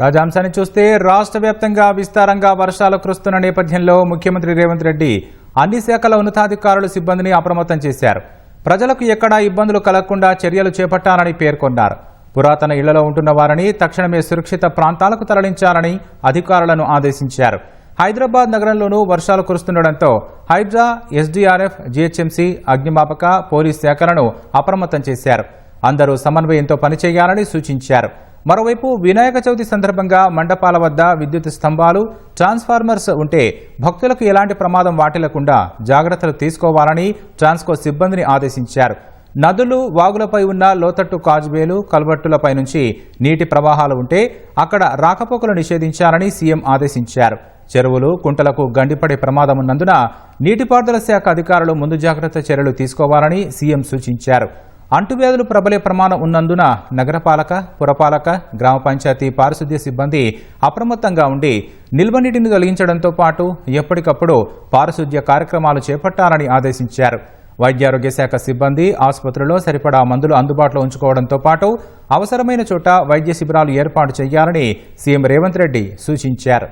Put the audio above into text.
తాజాంశాన్ని చూస్తే రాష్ట్ర వ్యాప్తంగా విస్తారంగా వర్షాలు కురుస్తున్న నేపథ్యంలో ముఖ్యమంత్రి రేవంత్ రెడ్డి అన్ని శాఖల ఉన్నతాధికారులు సిబ్బందిని అప్రమత్తం చేశారు. ప్రజలకు ఎక్కడా ఇబ్బందులు కలగకుండా చర్యలు చేపట్టాలని పేర్కొన్నారు. పురాతన ఇళ్ళలో ఉంటున్న వారిని తక్షణమే సురక్షిత ప్రాంతాలకు తరలించాలని అధికారులను ఆదేశించారు. హైదరాబాద్ నగరంలోనూ వర్షాలు కురుస్తుండటంతో హైడ్రా ఎస్డీఆర్ఎఫ్ జీహెచ్ఎంసీ అగ్నిమాపక పోలీస్ శాఖలను అప్రమత్తం చేశారు. అందరూ సమన్వయంతో పనిచేయాలని సూచించారు. మరోవైపు వినాయక చవితి సందర్భంగా మండపాల వద్ద విద్యుత్ స్తంభాలు ట్రాన్స్ఫార్మర్స్ ఉంటే భక్తులకు ఎలాంటి ప్రమాదం వాటిల్లకుండా జాగ్రత్తలు తీసుకోవాలని ట్రాన్స్కో సిబ్బందిని ఆదేశించారు. నదులు వాగులపై ఉన్న లోతట్టు కాజ్వేలు కల్వర్టులపై నుంచి నీటి ప్రవాహాలు ఉంటే అక్కడ రాకపోకలు నిషేధించాలని సీఎం ఆదేశించారు. చెరువులు కుంటలకు గండిపడే ప్రమాదం ఉన్నందున నీటిపారుదల శాఖ అధికారులు ముందు జాగ్రత్త చర్యలు తీసుకోవాలని సీఎం సూచించారు. అంటువ్యాధులు ప్రబలే ప్రమాణం ఉన్నందున నగరపాలక పురపాలక గ్రామ పంచాయతీ పారిశుద్ధ్య సిబ్బంది అప్రమత్తంగా ఉండి నిల్వ నీటిని తొలగించడంతో పాటు ఎప్పటికప్పుడు పారిశుద్ధ్య కార్యక్రమాలు చేపట్టాలని ఆదేశించారు. వైద్యారోగ్య శాఖ సిబ్బంది ఆసుపత్రిలో సరిపడా మందులు అందుబాటులో ఉంచుకోవడంతో పాటు అవసరమైన చోట వైద్య శిబిరాలు ఏర్పాటు చేయాలని సీఎం రేవంత్ రెడ్డి సూచించారు.